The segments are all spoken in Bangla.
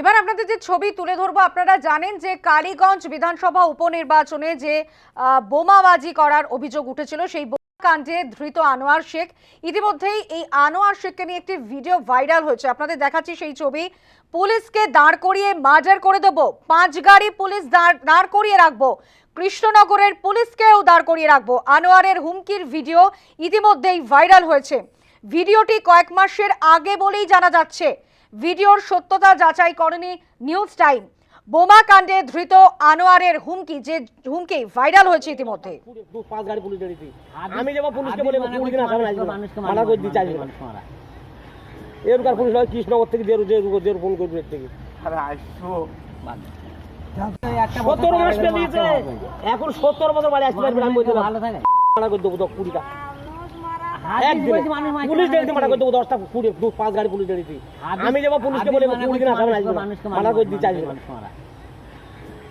এবার আপনাদের যে ছবি তুলে ধরবো, আপনারা জানেন যে কালীগঞ্জ বিধানসভা উপনির্বাচনে যে বোমাবাজি করার অভিযোগ উঠেছিল, সেই কাণ্ডে ধৃত আনোয়ার শেখ। ইতিমধ্যেই এই আনোয়ার শেখকে নিয়ে একটি ভিডিও ভাইরাল হয়েছে। আপনাদের দেখাচ্ছি সেই ছবি। পুলিশকে দাঁড় করিয়ে মার্ডার করে দেবো। পাঁচ গাড়ি পুলিশ দাঁড় করিয়ে রাখব। কৃষ্ণনগরের পুলিশকেও দাঁড় করিয়ে রাখব। আনোয়ারের হুমকির ভিডিও ইতিমধ্যেই ভাইরাল হয়েছে। ভিডিওটি কয়েক মাসের আগে বলেই জানা যাচ্ছে। ভিডিওর সত্যতা যাচাই করেনি নিউজ টাইম। বোমা কাণ্ডে ধৃত আনোয়ারের হুমকি যে হুমকি ভাইরাল হয়েছে ইতিমধ্যে। পুলিশ- দু- পাঁচ গাড়ি পুলিশ আমি যাব পুলিশকে বলে কুড়ি দিন মানা করে দিই চাই এরকার পুলিশ কৃষ্ণনগর থেকে দেড় দেড় দেড় ফোন করবে এর থেকে। সত্তর মাস এখন সত্তর বছর বাড়ি আসতে পারবে আমি মানা করে দেবো দশ কুড়িটা। পুলিশ পারে দাঁড়িয়ে মানা করে দেবো দশটা কুড়ি দু- পাঁচ গাড়ি পুলিশ দাঁড়িয়েছি হাদিস- আমি যাব পুলিশকে বলে কুড়ি দিন আসামে মানা করে দিই।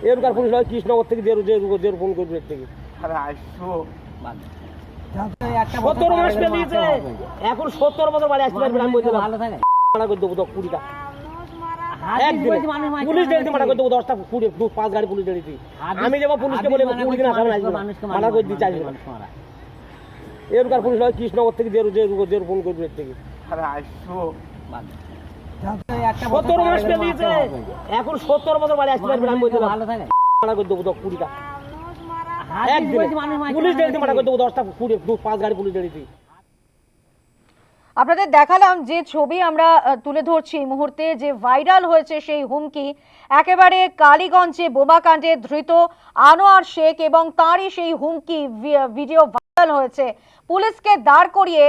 এরকার পুলিশ কৃষ্ণনগর থেকে দেড় দেড় দেড় ফোন করবে এর থেকে। বাদ। সত্তর মাস পেরিয়েছে এখন সত্তর বছর বাড়ি আসতে পারবে না, আমি বলতে ভালো মানা করে দেবো কুড়িটা। পুলিশ পারে মানা করে দেবো দশটা কুড়ি দু- পাঁচ গাড়ি পুলিশ দাঁড়িয়েছি হাদিস- আমি যাব পুলিশকে বলে কুড়ি দিন আসামে মানা করে দিই। এরকার পুলিশ হয় কৃষ্ণনগর থেকে দেড় দেড় দেড় ফোন করবে থেকে। বাদ। সত্তর মাস পেরিয়েছে এখন সত্তর বছর বাড়ি আসতে পারবে আমি বলতে ভালো থাকে। মানা করে দেবো দশ কুড়িটা। হাদিস একদিনে বলছি মানুষ মারতে পুলিশ পারে মানা করে দেবো দশটা কুড়ি পাঁচ গাড়ি পুলিশ দাঁড়িয়েছি আপনাদের দেখালাম যে ছবি আমরা তুলে ধরছি এই মুহূর্তে যে ভাইরাল হয়েছে সেই হুমকি। একেবারে কালীগঞ্জে বোমাকাণ্ডে ধৃত আনোয়ার শেখ এবং তারই সেই হুমকি ভিডিও ভাইরাল হয়েছে। পুলিশকে দাঁড় করিয়ে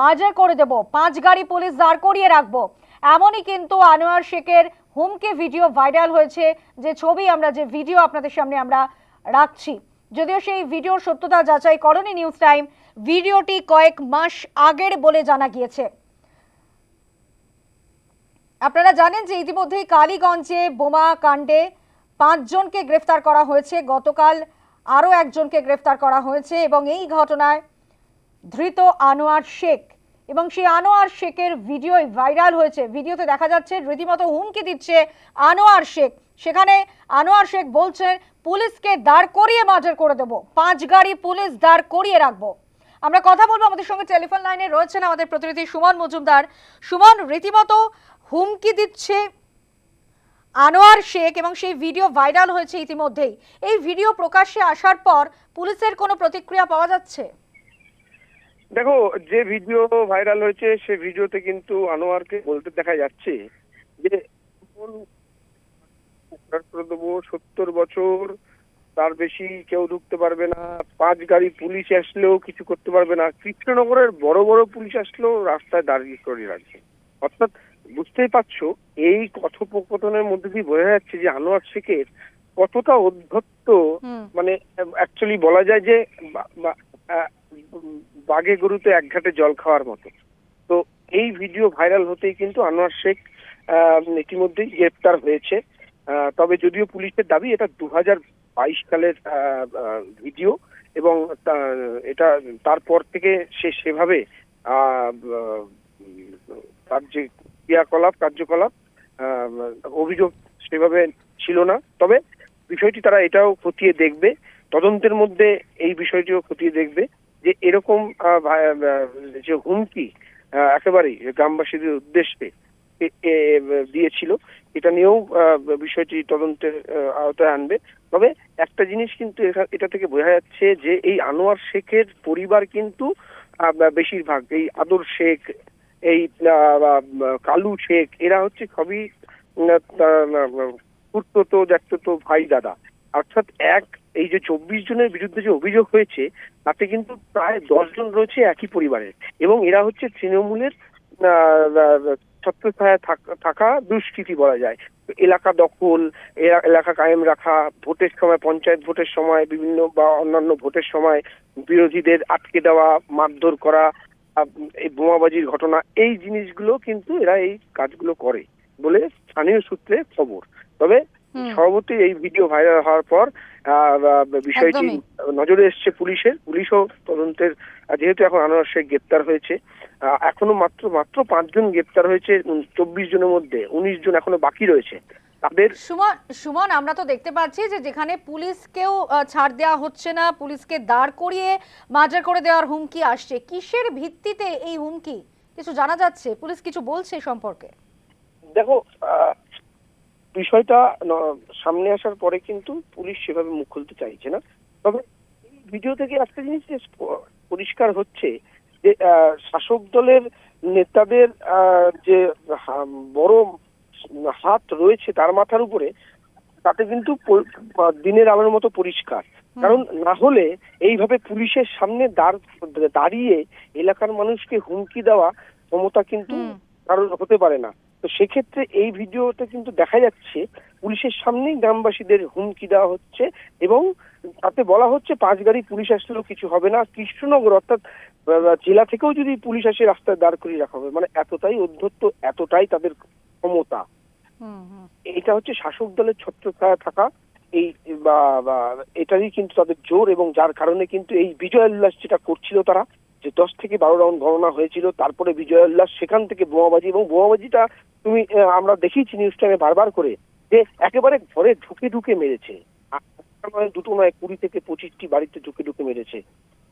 মাজার করে দেব। পাঁচ গাড়ি পুলিশ দাঁড় করিয়ে রাখব। এমনই কিন্তু আনোয়ার শেখের হুমকি ভিডিও ভাইরাল হয়েছে। যে ছবি আমরা, যে ভিডিও আপনাদের সামনে আমরা রাখছি। যদিও সেই ভিডিওর সত্যতা যাচাই করেনি নিউজ টাইম, ভিডিওটি কয়েক মাস আগের বলে জানা গিয়েছে। আপনারা জানেন যে ইতিমধ্যেই কালীগঞ্জে বোমা কাণ্ডে পাঁচজনকে গ্রেফতার করা হয়েছে। গতকাল আরও একজনকে গ্রেফতার করা হয়েছে এবং এই ঘটনায় ধৃত আনোয়ার শেখ। এবং সেই আনোয়ার শেখের ভিডিও ভাইরাল হয়েছে। ভিডিওতে দেখা যাচ্ছে, রীতিমতো হুমকি দিচ্ছে আনোয়ার শেখ। সেখানে আনোয়ার শেখ বলছেন, পুলিশকে দাঁড় করিয়ে মার্ডার করে দেব। পাঁচ গাড়ি পুলিশ দাঁড় করিয়ে রাখব। আমরা কথা বলব আমাদের সঙ্গে টেলিফোন লাইনে। রয়েছেন আমাদের প্রতিনিধি সুমন মজুমদার। সুমন, রীতিমতো হুমকি দিচ্ছে আনোয়ার শেখ এবং সেই ভিডিও ভাইরাল হয়েছে ইতিমধ্যেই। এই ভিডিও প্রকাশ্যে আসার পর পুলিশের কোনো প্রতিক্রিয়া পাওয়া যাচ্ছে? দেখো যে ভিডিও ভাইরাল হয়েছে সে ভিডিওতে কিন্তু আনোয়ারকে বলতে দেখা যাচ্ছে যে দেবো সত্তর বছর তার বেশি কেউ ঢুকতে পারবে না পাঁচ গাড়ি পুলিশ আসলেও কিছু করতে পারবে না। কৃষ্ণনগরের বড় বড় পুলিশ আসলেও রাস্তায় দাঁড়িয়ে করে রাখছে অর্থাৎ বুঝতেই পারছ এই কথোপকথনের মধ্যে দিয়ে বোঝা যাচ্ছে যে আনোয়ার শেখের কতটা অধ্যত্ত মানে অ্যাকচুয়ালি বলা যায় যে বাঘে গরুতে এক ঘাটে জল খাওয়ার মতো। তো এই ভিডিও ভাইরাল হতেই কিন্তু আনোয়ার শেখ ইতিমধ্যেই গ্রেপ্তার হয়েছে। তবে যদিও পুলিশের দাবি, এটা দু হাজার বাইশ সালের ভিডিও এবং এটা তারপর থেকে সে সেভাবে তার যে ক্রিয়াকলাপ, কার্যকলাপ অভিযোগ সেভাবে ছিল না। তবে বিষয়টি তারা এটাও খতিয়ে দেখবে, তদন্তের মধ্যে এই বিষয়টিও খতিয়ে দেখবে। যে এরকম যে হুমকি একেবারেই গ্রামবাসীদের উদ্দেশ্যে দিয়েছিল, এটা নিয়েও বিষয়টি তদন্তের আওতায় আনবে। তবে একটা জিনিস কিন্তু এটা থেকে বোঝা যাচ্ছে যে এই আনোয়ার শেখের পরিবার কিন্তু বেশিরভাগ এই আদর শেখ, এই কালু শেখ, এরা হচ্ছে সবই খুড়তো জ্যাঠতো ভাই দাদা। অর্থাৎ এক, এই যে চব্বিশ জনের বিরুদ্ধে যে অভিযোগ হয়েছে, তাতে কিন্তু প্রায় দশ জন রয়েছে একই পরিবারের। এবং এরা হচ্ছে তৃণমূলের ছত্রছায়া থাকা দুষ্কৃতি বলা যায়। এলাকা দখল এলাকা কায়েম রাখা, ভোটের সময়, পঞ্চায়েত ভোটের সময়, বিভিন্ন বা অন্যান্য ভোটের সময় বিরোধীদের আটকে দেওয়া, মারধর করা এই বোমাবাজির ঘটনা, এই জিনিসগুলো কিন্তু এরা এই কাজগুলো করে বলে স্থানীয় সূত্রে খবর। তবে সভাপতি এই ভিডিও ভাইরাল হওয়ার পর বিষয়টি নজরে এসছে পুলিশের। পুলিশও তদন্তের যেহেতু এখন আনোয়ার শেখ গ্রেপ্তার হয়েছে এখনও মাত্র মাত্র পাঁচজন গ্রেপ্তার হয়েছে চব্বিশ জনের মধ্যে। উনিশ জন এখনও বাকি রয়েছে। তাদের সুমন সুমন আমরা তো দেখতে পাচ্ছি যে যেখানে পুলিশকেও ছাড় দেওয়া হচ্ছে না পুলিশকে দাঁড় করিয়ে মার্ডার করে দেওয়ার হুমকি আসছে। কিসের ভিত্তিতে এই হুমকি? কিছু জানা যাচ্ছে? পুলিশ কিছু বলছে সম্পর্কে? দেখো বিষয়টা সামনে আসার পরে কিন্তু পুলিশ সেভাবে মুখ খুলতে চাইছে না। তবে ভিডিও থেকে একটা জিনিস পরিষ্কার হচ্ছে যে শাসক দলের নেতাদের যে বড় হাত রয়েছে তার মাথার উপরে তাতে কিন্তু দিনের আলোর মতো পরিষ্কার। কারণ না হলে এইভাবে পুলিশের সামনে দাঁড় দাঁড়িয়ে এলাকার মানুষকে হুমকি দেওয়া ক্ষমতা কিন্তু। কারণ হতে পারে না। তো সেক্ষেত্রে এই ভিডিওতে কিন্তু দেখা যাচ্ছে পুলিশের সামনেই গ্রামবাসীদের হুমকি দেওয়া হচ্ছে এবং তাতে বলা হচ্ছে পাঁচ গাড়ি পুলিশ আসলেও কিছু হবে না। কৃষ্ণনগর অর্থাৎ জেলা থেকেও যদি পুলিশ আসে রাস্তায় দাঁড় করিয়ে রাখা হবে। মানে এতটাই অধ্যত্ত এতটাই তাদের ক্ষমতা। এটা হচ্ছে শাসক দলের ছত্রছায়া থাকা। এই বা বা এটারই কিন্তু তাদের জোর এবং যার কারণে কিন্তু এই বিজয় উল্লাস যেটা করছিল তারা যে দশ থেকে বারো রাউন্ড গণনা হয়েছিল, তারপরে বিজয় উল্লাস সেখান থেকে বোমাবাজি, এবং বোমাবাজিটা তুমি আমরা দেখিয়েছি নিউজ টাইমে বারবার করে যে একেবারে ঘরে ঢুকে ঢুকে মেরেছে। দুটো নয়, কুড়ি থেকে পঁচিশটি বাড়িতে ঢুকে ঢুকে মেরেছে।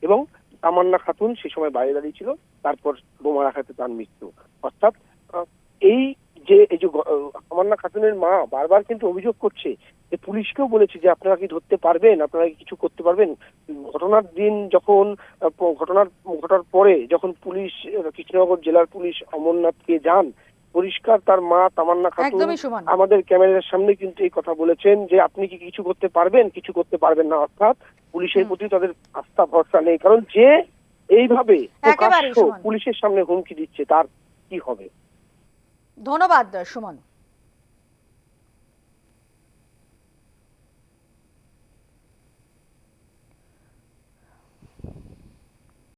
এবং তামান্না খাতুন সে সময় বাইরে দাঁড়িয়ে ছিল, তারপর বোমা রাখাতে তার মৃত্যু। অর্থাৎ এই যে এই যে তামান্না খাতুনের মা বারবার কিন্তু অভিযোগ করছে যে পুলিশকেও বলেছে যে আপনারা কি ধরতে পারবেন আপনারা কি কিছু করতে পারবেন? ঘটনার দিন যখন ঘটনার ঘটার পরে যখন পুলিশ কৃষ্ণনগর জেলার পুলিশ অমরনাথকে যান পরিষ্কার তার মা তামান্না খাতুন আমাদের ক্যামেরার সামনে কিন্তু এই কথা বলেছেন যে আপনি কি কিছু করতে পারবেন কিছু করতে পারবেন না অর্থাৎ পুলিশের প্রতি তাদের আস্থা ভরসা নেই। কারণ যে এইভাবে। পুলিশের সামনে হুমকি দিচ্ছে তার কি হবে? ধন্যবাদ সুমন।